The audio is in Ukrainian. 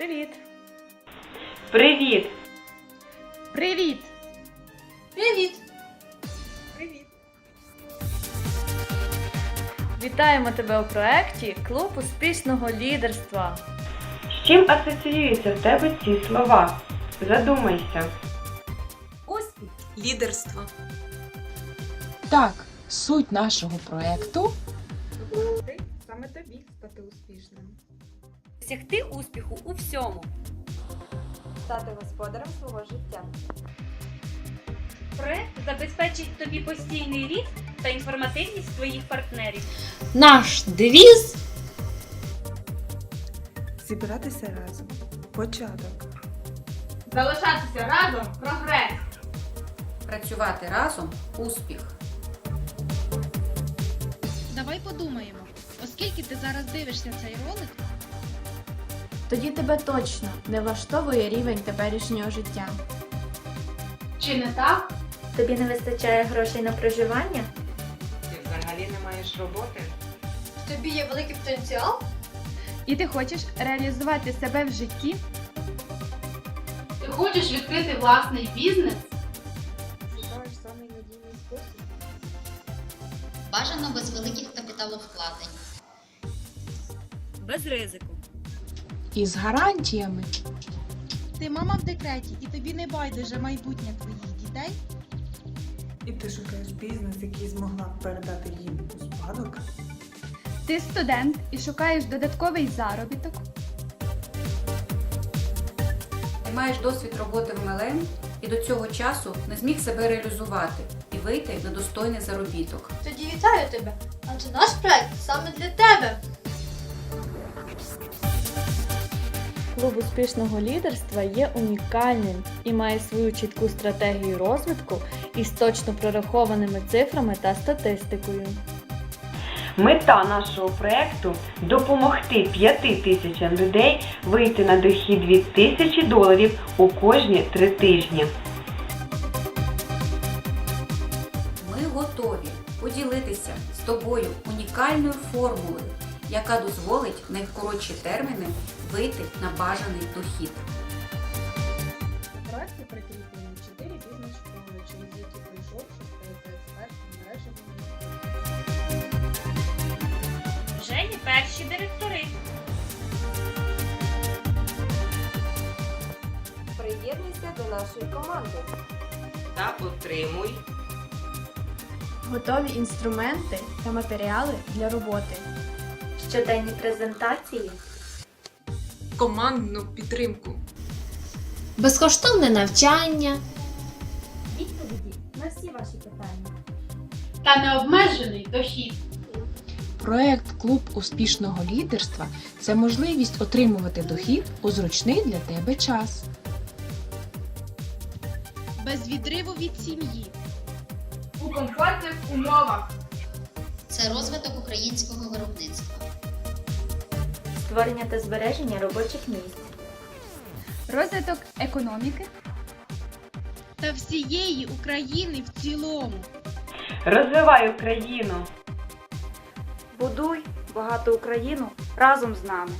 Привіт! Привіт! Привіт! Привіт! Привіт! Вітаємо тебе у проєкті Клуб успішного лідерства. З чим асоціюються в тебе ці слова? Задумайся. Успіх! Лідерство. Так, суть нашого проекту Допомогти саме тобі стати успішним. Досягти успіху у всьому. Стати господарем свого життя. Проект забезпечить тобі постійний ріст та інформативність твоїх партнерів. Наш девіз Зібратися разом. Початок. Залишатися разом прогрес. Працювати разом успіх. Давай подумаємо, оскільки ти зараз дивишся цей ролик, Тоді тебе точно не влаштовує рівень теперішнього життя. Чи не так? Тобі не вистачає грошей на проживання? Ти взагалі не маєш роботи? Тобі є великий потенціал? і ти хочеш реалізувати себе в житті, Ти хочеш відкрити власний бізнес? Шукаєш самий надійний спосіб. бажано без великих капіталовкладень. Без ризику. Із гарантіями. ти мама в декреті і тобі не байдуже майбутнє твоїх дітей, І ти шукаєш бізнес, який змогла б передати їм у спадок. ти студент і шукаєш додатковий заробіток, Ти маєш досвід роботи в МЛМ і до цього часу не зміг себе реалізувати і вийти на достойний заробіток. Тоді вітаю тебе! Адже наш проект саме для тебе! Клуб успішного лідерства є унікальним і має свою чітку стратегію розвитку із точно прорахованими цифрами та статистикою. Мета нашого проекту допомогти 5 тисячам людей вийти на дохід від тисячі доларів у кожні три тижні. Ми готові поділитися з тобою унікальною формулою, яка дозволить в найкоротші терміни вийти на бажаний дохід. У прикріплені 4 бізнес-школи, через які пройшовши стаєте експертом мережевого Вже є перші директори. Приєднуйся до нашої команди. Та отримуй Готові інструменти та матеріали для роботи. Щоденні презентації. командну підтримку. Безкоштовне навчання, Відповіді на всі ваші питання. Та необмежений дохід. Проект Клуб успішного лідерства це можливість отримувати дохід у зручний для тебе час. без відриву від сім'ї, У комфортних умовах. Це розвиток українського виробництва. Створення та збереження робочих місць. розвиток економіки та всієї України в цілому. розвивай Україну! Будуй багату Україну разом з нами.